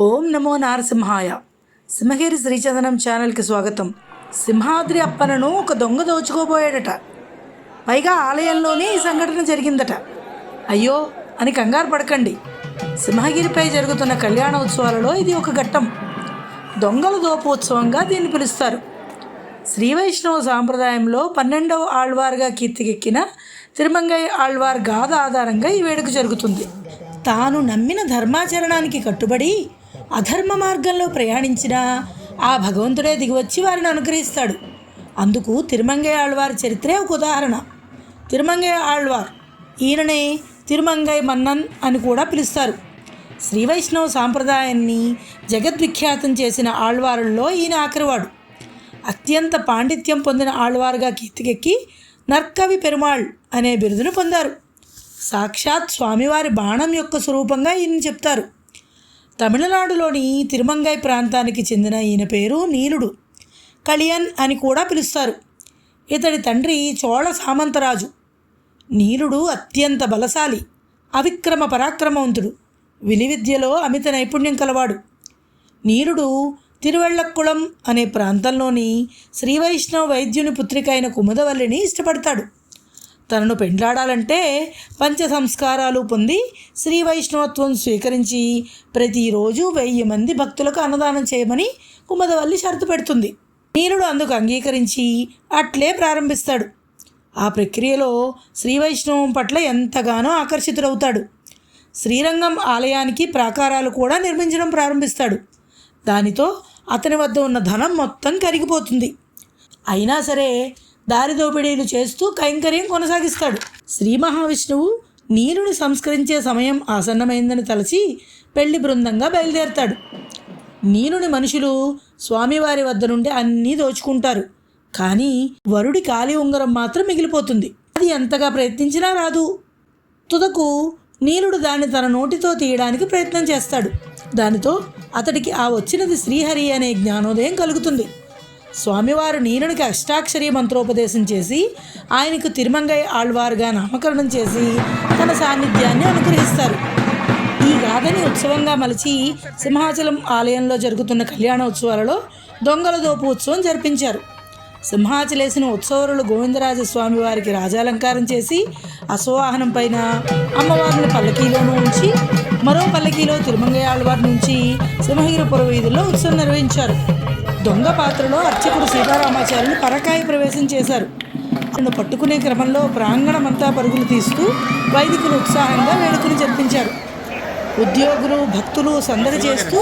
ఓం నమో నారసింహాయ. సింహగిరి శ్రీచందనం ఛానల్కి స్వాగతం. సింహాద్రి అప్పనను ఒక దొంగ దోచుకోబోయాడట. పైగా ఆలయంలోనే ఈ సంఘటన జరిగిందట. అయ్యో అని కంగారు పడకండి. సింహగిరిపై జరుగుతున్న కళ్యాణ ఉత్సవాలలో ఇది ఒక ఘట్టం. దొంగల దోపోత్సవంగా దీన్ని పిలుస్తారు. శ్రీ వైష్ణవ సాంప్రదాయంలో పన్నెండవ ఆళ్వార్గా కీర్తికెక్కిన తిరుమంగై ఆళ్వార్ గాథ ఆధారంగా ఈ వేడుక జరుగుతుంది. తాను నమ్మిన ధర్మాచరణానికి కట్టుబడి అధర్మ మార్గంలో ప్రయాణించిన ఆ భగవంతుడే దిగివచ్చి వారిని అనుగ్రహిస్తాడు. అందుకు తిరుమంగై ఆళ్వారి చరిత్రే ఒక ఉదాహరణ. తిరుమంగై ఆళ్వార్ ఈయననే తిరుమంగై మన్నన్ అని కూడా పిలుస్తారు. శ్రీ వైష్ణవ సాంప్రదాయాన్ని జగద్విఖ్యాతం చేసిన ఆళ్వారుల్లో ఈయన ఆఖరివాడు. అత్యంత పాండిత్యం పొందిన ఆళ్వారుగా కీర్తికెక్కి నర్కవి పెరుమాళ్ అనే బిరుదును పొందారు. సాక్షాత్ స్వామివారి బాణం యొక్క స్వరూపంగా ఈయన చెప్తారు. తమిళనాడులోని తిరుమంగై ప్రాంతానికి చెందిన ఈయన పేరు నీలుడు. కలియన్ అని కూడా పిలుస్తారు. ఇతడి తండ్రి చోళ సామంతరాజు. నీలుడు అత్యంత బలశాలి అవిక్రమ పరాక్రమవంతుడు విలువిద్యలో అమిత నైపుణ్యం కలవాడు. నీరుడు తిరువెళ్ళక్కుళం అనే ప్రాంతంలోని శ్రీవైష్ణవ వైద్యుని పుత్రిక అయిన కుముదవల్లిని ఇష్టపడతాడు. తనను పెండ్లాడాలంటే పంచ సంస్కారాలు పొంది శ్రీ వైష్ణవత్వం స్వీకరించి ప్రతిరోజు వెయ్యి మంది భక్తులకు అన్నదానం చేయమని కుమదవల్లి షరతు పెడుతుంది. నీరుడు అందుకు అంగీకరించి అట్లే ప్రారంభిస్తాడు. ఆ ప్రక్రియలో శ్రీ వైష్ణవం పట్ల ఎంతగానో ఆకర్షితుడవుతాడు. శ్రీరంగం ఆలయానికి ప్రాకారాలు కూడా నిర్మించడం ప్రారంభిస్తాడు. దానితో అతని వద్ద ఉన్న ధనం మొత్తం కరిగిపోతుంది. అయినా సరే దారి దోపిడీలు చేస్తూ కైంకర్యం కొనసాగిస్తాడు. శ్రీ మహావిష్ణువు నీరుని సంస్కరించే సమయం ఆసన్నమైందని తలచి పెళ్ళి బృందంగా బయలుదేరతాడు. నీరుని మనుషులు స్వామివారి వద్ద నుండి అన్నీ దోచుకుంటారు. కానీ వరుడి కాలి ఉంగరం మాత్రం మిగిలిపోతుంది. అది ఎంతగా ప్రయత్నించినా రాదు. తుదకు నీలుడు దాన్ని తన నోటితో తీయడానికి ప్రయత్నం చేస్తాడు. దానితో అతడికి ఆ వచ్చినది శ్రీహరి అనే జ్ఞానోదయం కలుగుతుంది. స్వామివారు నీనునికి అష్టాక్షరి మంత్రోపదేశం చేసి ఆయనకు తిరుమంగై ఆళ్వారుగా నామకరణం చేసి తన సాన్నిధ్యాన్ని అనుగ్రహిస్తారు. ఈ గాథని ఉత్సవంగా మలిచి సింహాచలం ఆలయంలో జరుగుతున్న కళ్యాణ ఉత్సవాలలో దొంగల దోపు ఉత్సవం జరిపించారు. సింహాచలేసిన ఉత్సవరులు గోవిందరాజ స్వామి వారికి రాజాలంకారం చేసి అశ్వవాహనం పైన అమ్మవారిని పల్లకీలోనూ ఉంచి మరో పల్లకీలో తిరుమంగయ్య ఆళ్వారి నుంచి సింహగిరిపుర వీధుల్లో ఉత్సవం నిర్వహించారు. దొంగ పాత్రలో అర్చకుడు సీతారామాచార్యులు పరకాయ ప్రవేశం చేశారు. నన్ను పట్టుకునే క్రమంలో ప్రాంగణమంతా పరుగులు తీస్తూ వైదికులు ఉత్సాహంగా వేడుకలు జరిపించారు. ఉద్యోగులు భక్తులు సందడి చేస్తూ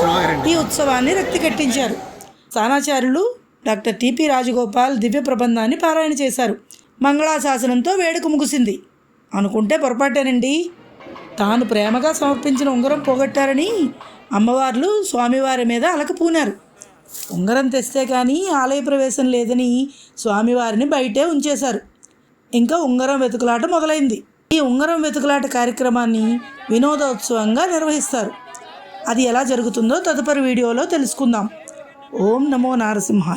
ఈ ఉత్సవాన్ని రక్తి కట్టించారు. స్థానాచార్యులు డాక్టర్ టిపి రాజగోపాల్ దివ్య ప్రబంధాన్ని పారాయణ చేశారు. మంగళాశాసనంతో వేడుక ముగిసింది. అనుకుంటే పొరపాటేనండి. తాను ప్రేమగా సమర్పించిన ఉంగరం పోగొట్టారని అమ్మవార్లు స్వామివారి మీద అలకపోనారు ఉంగరం తెస్తే కానీ ఆలయ ప్రవేశం లేదని స్వామివారిని బయటే ఉంచేశారు. ఇంకా ఉంగరం వెతుకులాట మొదలైంది. ఈ ఉంగరం వెతుకులాట కార్యక్రమాన్ని వినోదోత్సవంగా నిర్వహిస్తారు. అది ఎలా జరుగుతుందో తదుపరి వీడియోలో తెలుసుకుందాం. ఓం నమో నారసింహ